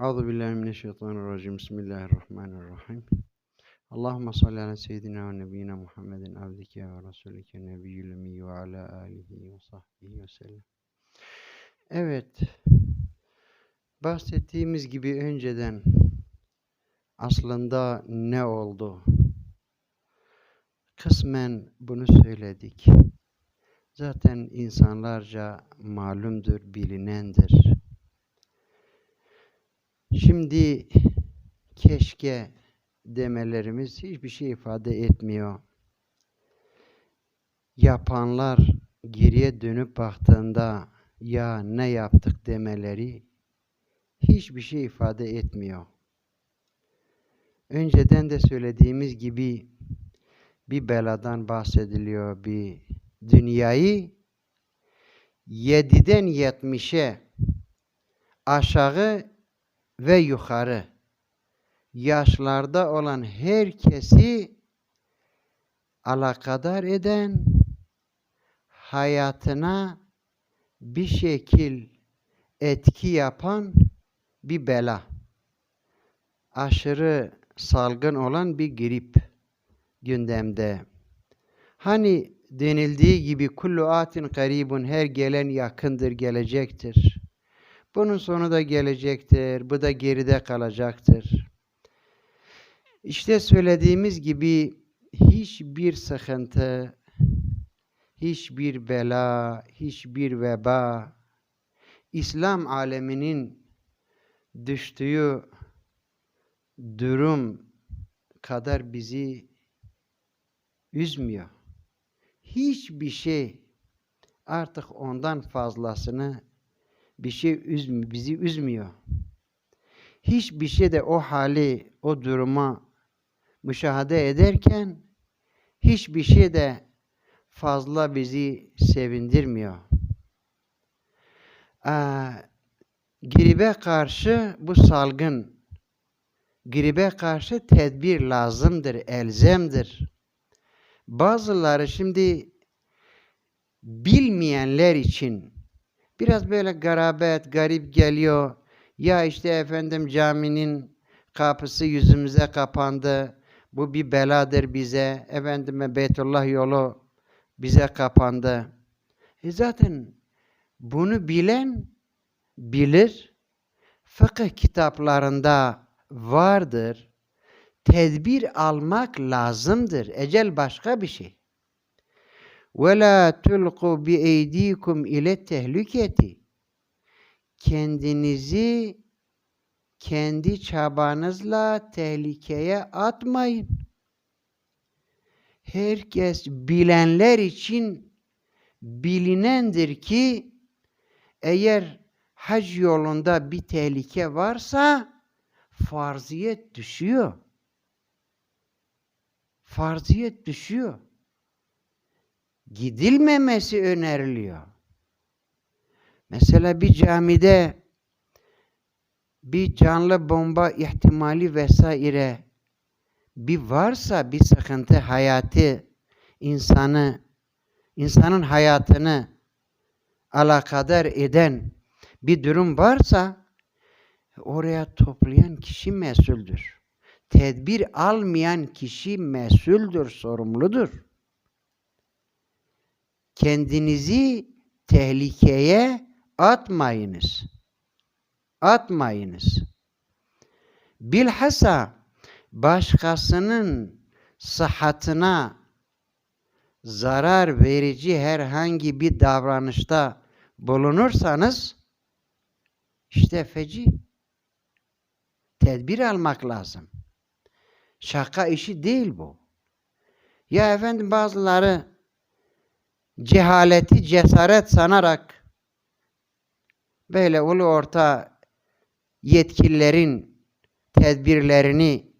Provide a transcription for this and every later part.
Euzu billahi mineşşeytanirracim. Bismillahirrahmanirrahim. Allahumme salli ala seyyidina ve nebiyyina Muhammedin abdike ve rasulike nebiyyül ümmi ve ala alihi ve sahbihi ve sellem. Evet. Bahsettiğimiz gibi önceden aslında ne oldu? Kısmen bunu söyledik. Zaten insanlarca malumdur, bilinendir. Şimdi keşke demelerimiz hiçbir şey ifade etmiyor. Yapanlar geriye dönüp baktığında ya ne yaptık demeleri hiçbir şey ifade etmiyor. Önceden de söylediğimiz gibi bir beladan bahsediliyor. Bir dünyayı 7'den 70'e aşağı ve yukarı yaşlarda olan herkesi alakadar eden hayatına bir şekil etki yapan bir bela. Aşırı salgın olan bir grip gündemde. Hani denildiği gibi kullu atin karibun her gelen yakındır, gelecektir. Bunun sonu da gelecektir. Bu da geride kalacaktır. İşte söylediğimiz gibi hiçbir sıkıntı, hiçbir bela, hiçbir veba İslam aleminin düştüğü durum kadar bizi üzmüyor. Hiçbir şey artık ondan fazlasını bir şey üzm bizi üzmüyor. Hiçbir şey de o hali, o duruma müşahede ederken hiçbir şey de fazla bizi sevindirmiyor. Ee, gribe karşı bu salgın, gribe karşı tedbir lazımdır, elzemdir. Bazıları şimdi bilmeyenler için Biraz böyle garabet, garip geliyor. Ya işte efendim caminin kapısı yüzümüze kapandı. Bu bir beladır bize. Efendime Beytullah yolu bize kapandı. E zaten bunu bilen bilir. Fıkıh kitaplarında vardır. Tedbir almak lazımdır. Ecel başka bir şey. وَلَا تُلْقُوا بِاَيْد۪يكُمْ اِلَى tehliketi. Kendinizi kendi çabanızla tehlikeye atmayın. Herkes bilenler için bilinendir ki eğer hac yolunda bir tehlike varsa farziyet düşüyor. Farziyet düşüyor gidilmemesi öneriliyor. Mesela bir camide bir canlı bomba ihtimali vesaire bir varsa bir sıkıntı hayatı insanı insanın hayatını alakadar eden bir durum varsa oraya toplayan kişi mesuldür. Tedbir almayan kişi mesuldür, sorumludur kendinizi tehlikeye atmayınız. Atmayınız. Bilhassa başkasının sıhhatına zarar verici herhangi bir davranışta bulunursanız işte feci tedbir almak lazım. Şaka işi değil bu. Ya efendim bazıları cehaleti cesaret sanarak böyle ulu orta yetkililerin tedbirlerini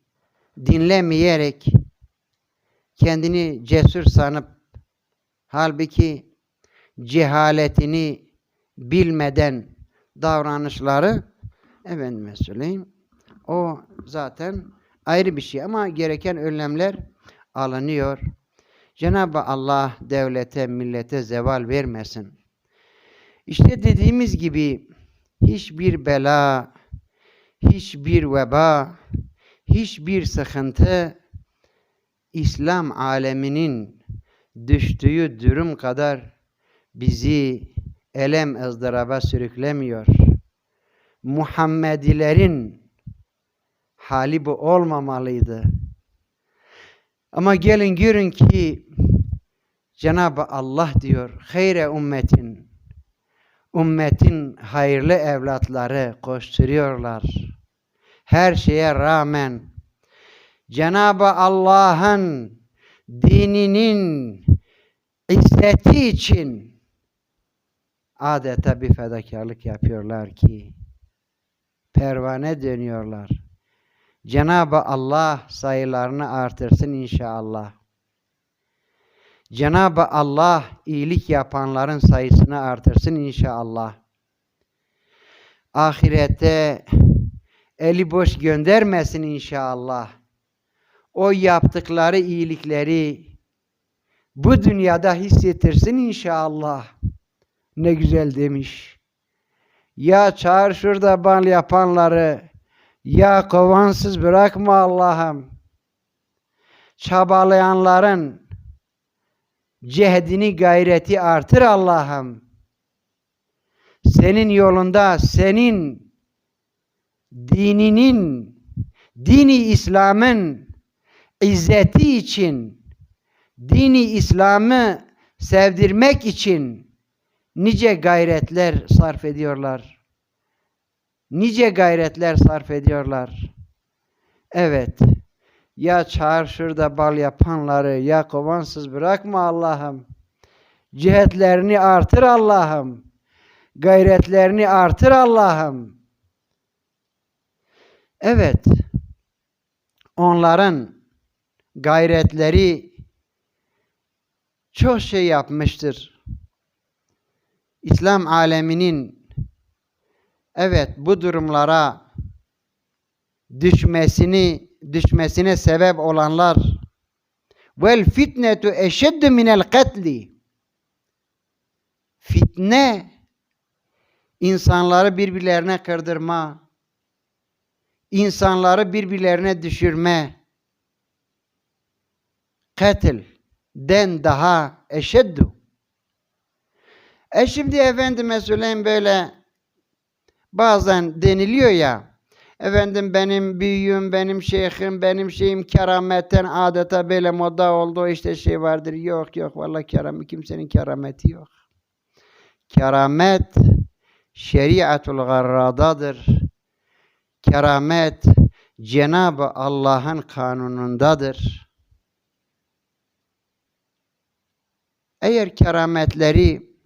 dinlemeyerek kendini cesur sanıp halbuki cehaletini bilmeden davranışları efendime söyleyeyim o zaten ayrı bir şey ama gereken önlemler alınıyor. Cenab-ı Allah devlete, millete zeval vermesin. İşte dediğimiz gibi hiçbir bela, hiçbir veba, hiçbir sıkıntı İslam aleminin düştüğü durum kadar bizi elem ızdıraba sürüklemiyor. Muhammedilerin hali bu olmamalıydı. Ama gelin görün ki Cenab-ı Allah diyor hayre ümmetin ümmetin hayırlı evlatları koşturuyorlar. Her şeye rağmen Cenab-ı Allah'ın dininin izzeti için adeta bir fedakarlık yapıyorlar ki pervane dönüyorlar. Cenab-ı Allah sayılarını artırsın inşallah. Cenab-ı Allah iyilik yapanların sayısını artırsın inşallah. Ahirette eli boş göndermesin inşallah. O yaptıkları iyilikleri bu dünyada hissettirsin inşallah. Ne güzel demiş. Ya çağır şurada bal yapanları, ya kovansız bırakma Allah'ım. Çabalayanların cehdini, gayreti artır Allah'ım. Senin yolunda, senin dininin, dini İslam'ın izzeti için, dini İslam'ı sevdirmek için nice gayretler sarf ediyorlar. Nice gayretler sarf ediyorlar. Evet. Ya çağır şurada bal yapanları ya kovansız bırakma Allah'ım. Cihetlerini artır Allah'ım. Gayretlerini artır Allah'ım. Evet. Onların gayretleri çok şey yapmıştır. İslam aleminin evet bu durumlara düşmesini düşmesine sebep olanlar vel fitnetu eşeddu minel katli. Fitne insanları birbirlerine kırdırma insanları birbirlerine düşürme katil den daha eşeddu. E şimdi efendime söyleyeyim böyle bazen deniliyor ya Efendim benim büyüğüm, benim şeyhim, benim şeyim kerametten adeta böyle moda oldu işte şey vardır. Yok yok vallahi keramet kimsenin kerameti yok. Keramet şeriatul garradadır. Keramet Cenab-ı Allah'ın kanunundadır. Eğer kerametleri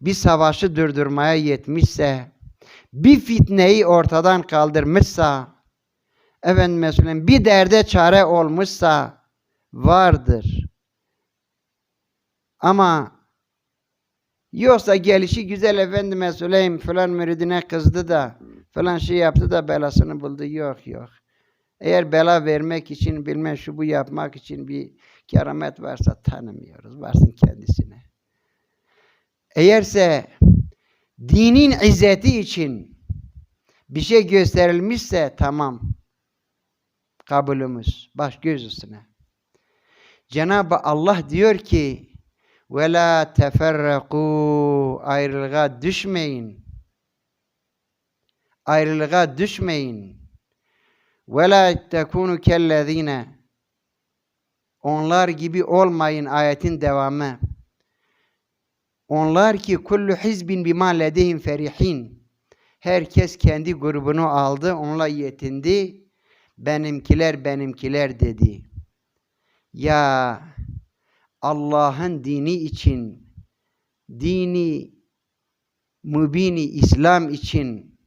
bir savaşı durdurmaya yetmişse bir fitneyi ortadan kaldırmışsa, efendim mesela bir derde çare olmuşsa vardır. Ama yoksa gelişi güzel efendime söyleyeyim falan müridine kızdı da falan şey yaptı da belasını buldu. Yok yok. Eğer bela vermek için bilmem şu bu yapmak için bir keramet varsa tanımıyoruz. Varsın kendisine. Eğerse dinin izzeti için bir şey gösterilmişse tamam. Kabulümüz. Baş göz üstüne. Cenab-ı Allah diyor ki ve la teferraku ayrılığa düşmeyin. Ayrılığa düşmeyin. Ve la tekunu kellezine onlar gibi olmayın ayetin devamı. Onlar ki kullu hizbin bima ledehim ferihin. Herkes kendi grubunu aldı, onunla yetindi. Benimkiler benimkiler dedi. Ya Allah'ın dini için, dini mübini İslam için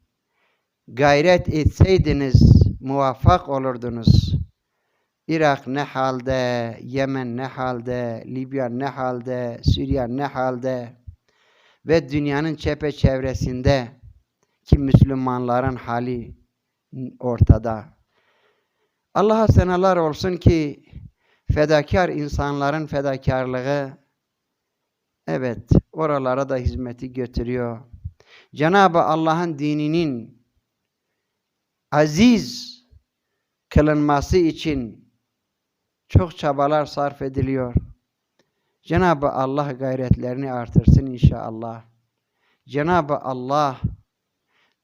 gayret etseydiniz muvaffak olurdunuz. Irak ne halde, Yemen ne halde, Libya ne halde, Suriye ne halde ve dünyanın çevresinde ki Müslümanların hali ortada. Allah'a senalar olsun ki fedakar insanların fedakarlığı evet oralara da hizmeti götürüyor. Cenab-ı Allah'ın dininin aziz kılınması için çok çabalar sarf ediliyor. Cenab-ı Allah gayretlerini artırsın inşallah. Cenab-ı Allah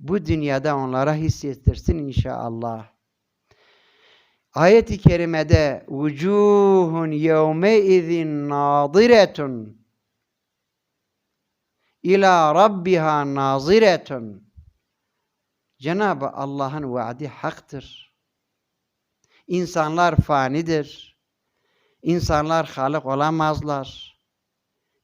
bu dünyada onlara hissettirsin inşallah. Ayet-i kerimede vucuhun yevme izin nadiretun ila rabbiha naziretun Cenab-ı Allah'ın vaadi haktır. İnsanlar fanidir. İnsanlar halık olamazlar.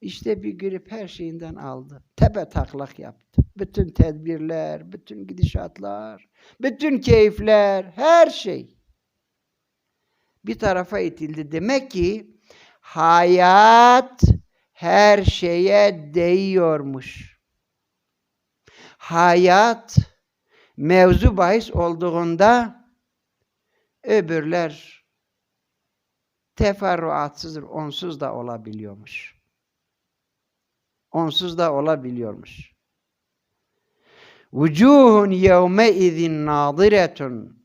İşte bir grip her şeyinden aldı. Tepe taklak yaptı. Bütün tedbirler, bütün gidişatlar, bütün keyifler, her şey bir tarafa itildi. Demek ki hayat her şeye değiyormuş. Hayat mevzu bahis olduğunda öbürler teferruatsızdır, onsuz da olabiliyormuş. Onsuz da olabiliyormuş. Vucuhun yevme izin nadiretun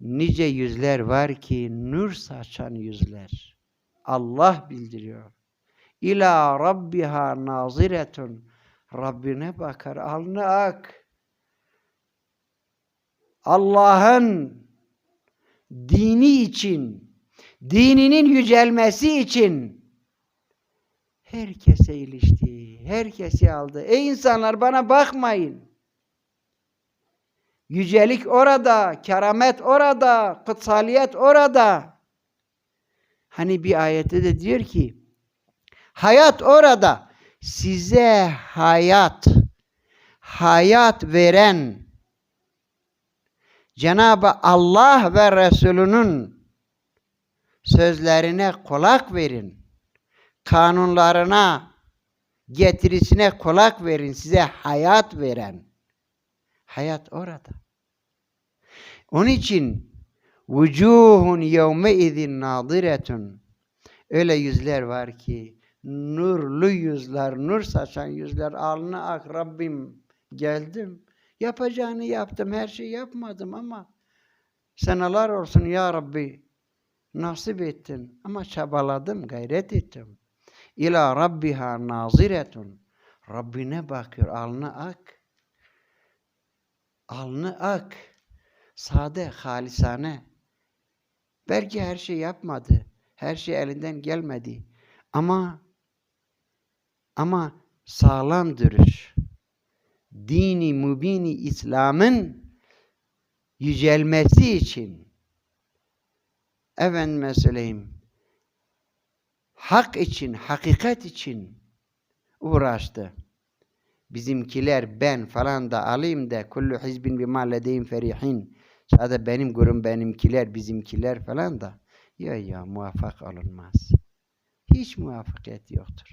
Nice yüzler var ki nur saçan yüzler. Allah bildiriyor. İla rabbiha naziretun. Rabbine bakar, alnı ak. Allah'ın dini için, dininin yücelmesi için herkese ilişti, herkesi aldı. Ey insanlar bana bakmayın. Yücelik orada, keramet orada, kutsaliyet orada. Hani bir ayette de diyor ki, hayat orada. Size hayat, hayat veren Cenab-ı Allah ve Resulünün sözlerine kulak verin. Kanunlarına, getirisine kulak verin. Size hayat veren. Hayat orada. Onun için vucuhun yevme izin nadiretun öyle yüzler var ki nurlu yüzler, nur saçan yüzler alnı ak Rabbim geldim. Yapacağını yaptım, her şeyi yapmadım ama seneler olsun ya Rabbi nasip ettin ama çabaladım, gayret ettim. İla Rabbiha naziretun Rabbine bakıyor, alnı ak. Alnı ak sade, halisane. Belki her şey yapmadı. Her şey elinden gelmedi. Ama ama sağlam duruş. Dini mübini İslam'ın yücelmesi için efendime söyleyeyim hak için, hakikat için uğraştı. Bizimkiler ben falan da alayım da kullu hizbin bima ledeyim ferihin Sadece benim grup benimkiler, bizimkiler falan da ya ya muvaffak olunmaz. Hiç muvaffakiyet yoktur.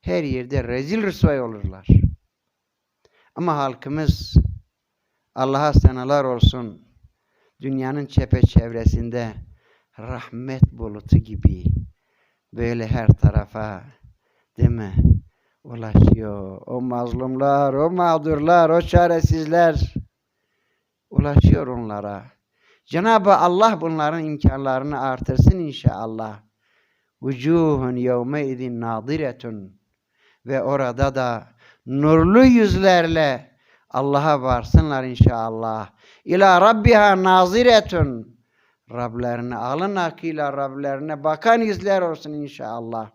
Her yerde rezil rüsvay olurlar. Ama halkımız Allah'a senalar olsun dünyanın çevresinde rahmet bulutu gibi böyle her tarafa değil mi? ulaşıyor. O mazlumlar, o mağdurlar, o çaresizler ulaşıyor onlara. Cenab-ı Allah bunların imkanlarını artırsın inşallah. Vucuhun yevme izin nadiretun ve orada da nurlu yüzlerle Allah'a varsınlar inşallah. İla Rabbiha naziretun Rablerine alın akıyla Rablerine bakan yüzler olsun inşallah.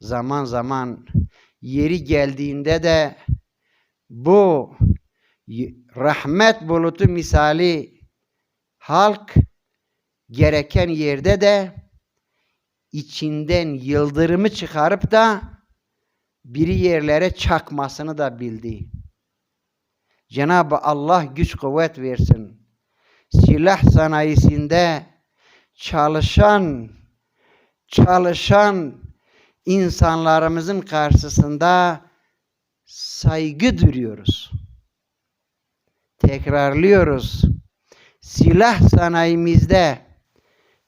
Zaman zaman yeri geldiğinde de bu rahmet bulutu misali halk gereken yerde de içinden yıldırımı çıkarıp da biri yerlere çakmasını da bildi. Cenab-ı Allah güç kuvvet versin. Silah sanayisinde çalışan çalışan insanlarımızın karşısında saygı duruyoruz tekrarlıyoruz. Silah sanayimizde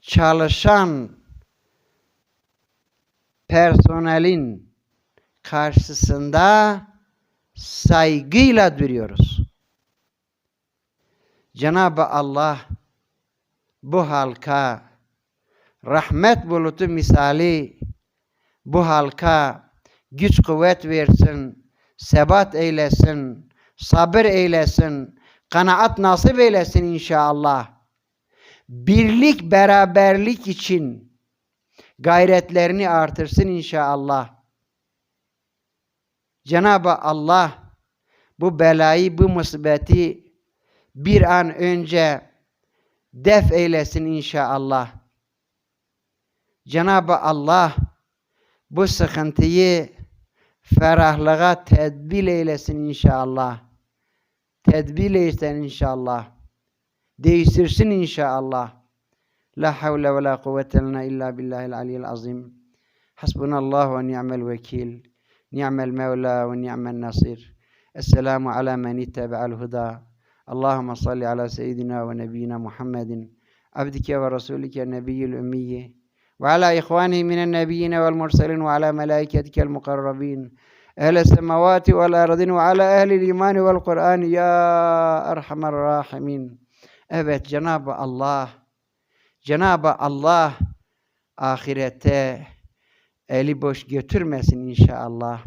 çalışan personelin karşısında saygıyla duruyoruz. Cenab-ı Allah bu halka rahmet bulutu misali bu halka güç kuvvet versin, sebat eylesin, sabır eylesin, kanaat nasip eylesin inşallah. Birlik, beraberlik için gayretlerini artırsın inşallah. Cenab-ı Allah bu belayı, bu musibeti bir an önce def eylesin inşallah. Cenab-ı Allah bu sıkıntıyı ferahlığa tedbir eylesin inşallah. Tedbir eylesin inşallah. Değiştirsin inşallah. La havle ve la kuvvete illa billahil aliyyil azim. Hasbunallah ve ni'mel vekil. Ni'mel mevla ve ni'mel nasir. Esselamu ala men ittebe'al huda. Allahümme salli ala seyyidina ve nebiyyina Muhammedin abdike ve rasulike nebiyyil ümmiyye ve ala ihvanihi minen nebiyyine vel murselin ve ala melaiketikel mukarrabin ehle semavati vel ardin ve ala ehlil imani vel Kur'an ya erhamer rahimin. Evet Cenab-ı Allah, Cenab-ı Allah ahirete eli boş götürmesin inşallah.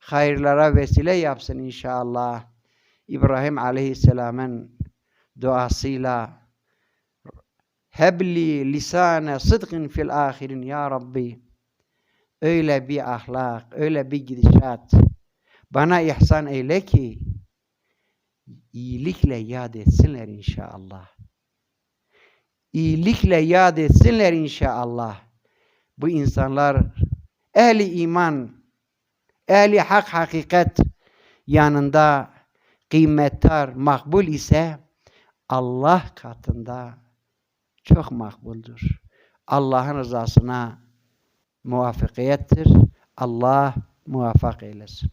Hayırlara vesile yapsın inşallah. İbrahim Aleyhisselam'ın duasıyla Hebli lisane sıdkın fil ahirin ya Rabbi. Öyle bir ahlak, öyle bir gidişat bana ihsan eyle ki iyilikle yad etsinler inşallah. İyilikle yad etsinler inşallah. Bu insanlar ehli iman, ehli hak hakikat yanında kıymettar, makbul ise Allah katında çok makbuldur. Allah'ın rızasına muvaffakiyettir. Allah muvaffak eylesin.